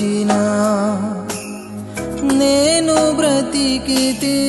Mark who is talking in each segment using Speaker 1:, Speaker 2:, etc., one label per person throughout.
Speaker 1: బ్రతికినా నేను బ్రతికితే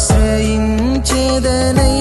Speaker 1: ఆశ్రయించేదనై.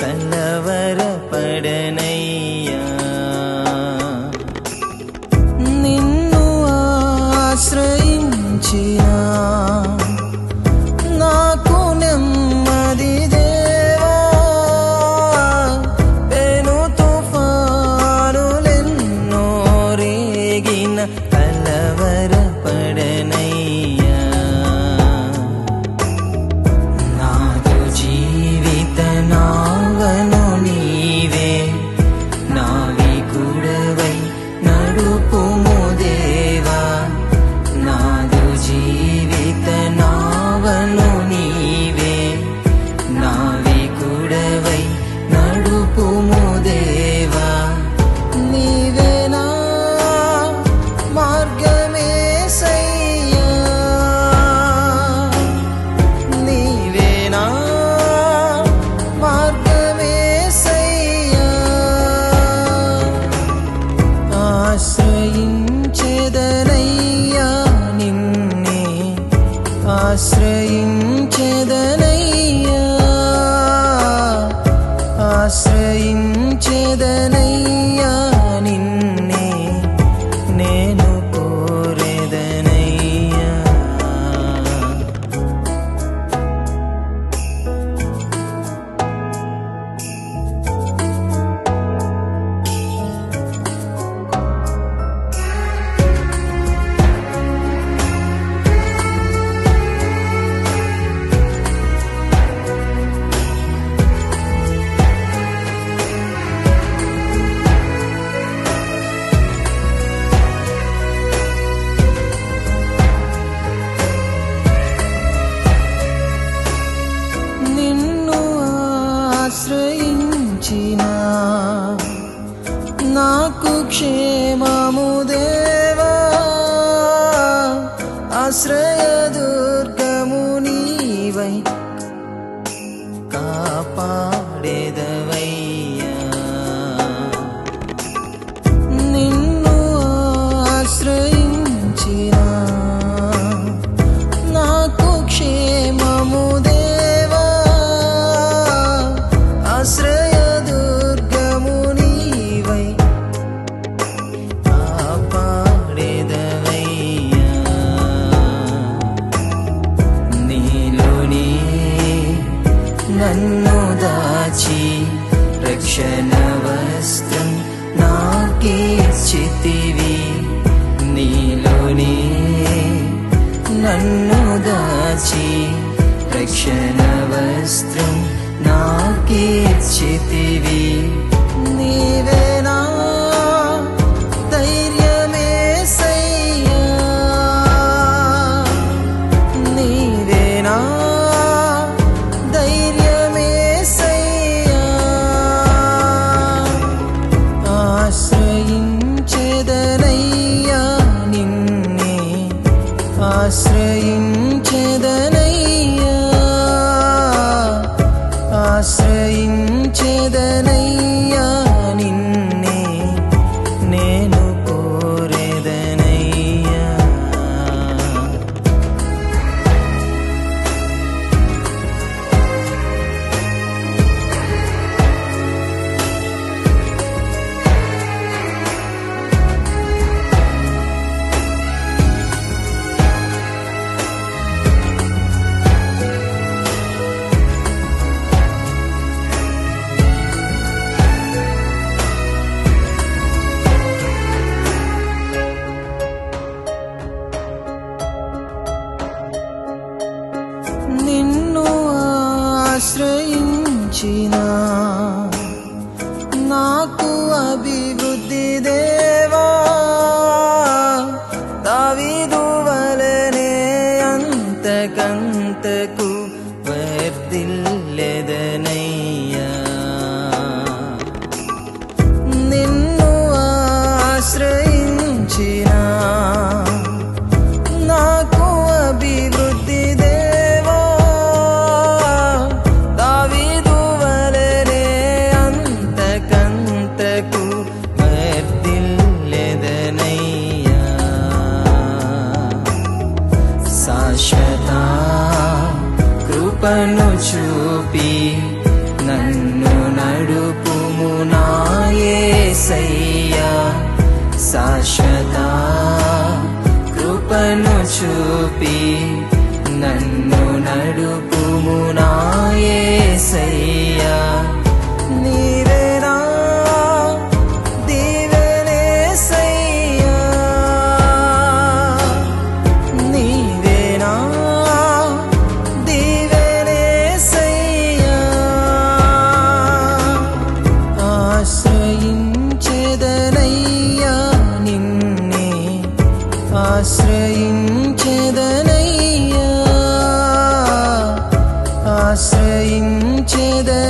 Speaker 1: கணவர ఆశ్రయించెదనయ్యా. ఆశ్రయించెదనయ్యా. తీర్చితివి నీవేనా ధైర్యమే సయ్యా. నీవేనా ధైర్యమే సయ్యా. ఆశ్రయించెదనయ్యా నిన్నే. ఆశ్రయించెదన 起那。కృపను చూపి నన్ను నడుపుము నాయసయ్యా శాశ్వత కృపను చూపి నన్ను నడుపుము నాయసయ్యా ఆశ్రయించేదనయ్యా. ఆశ్రయించేద